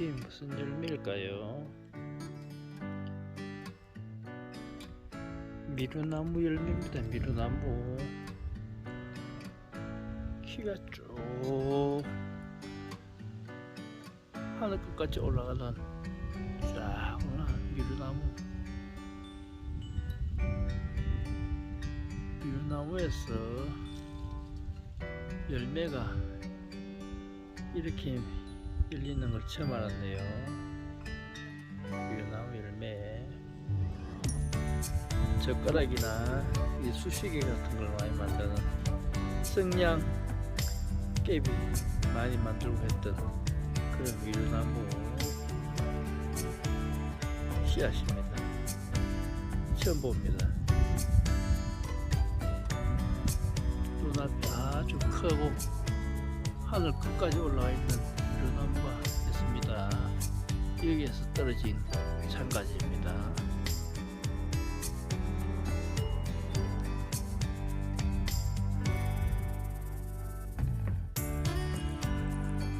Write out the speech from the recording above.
이게 무슨 열매일까요? 미루나무 열매입니다. 미루나무 키가 쭉 하늘 끝까지 올라가던 쫙 올라간 미루나무 미루나무에서 열매가 이렇게 열리는 걸 처음 알았네요. 미루나무 열매 젓가락이나 이 수시개 같은 걸 많이 만드는 성냥 깨비 많이 만들고 했던 그런 미루나무 씨앗입니다. 처음 봅니다. 눈앞이 아주 크고 하늘 끝까지 올라와 있는 미루나무가 있습니다. 여기에서 떨어진 창가지입니다.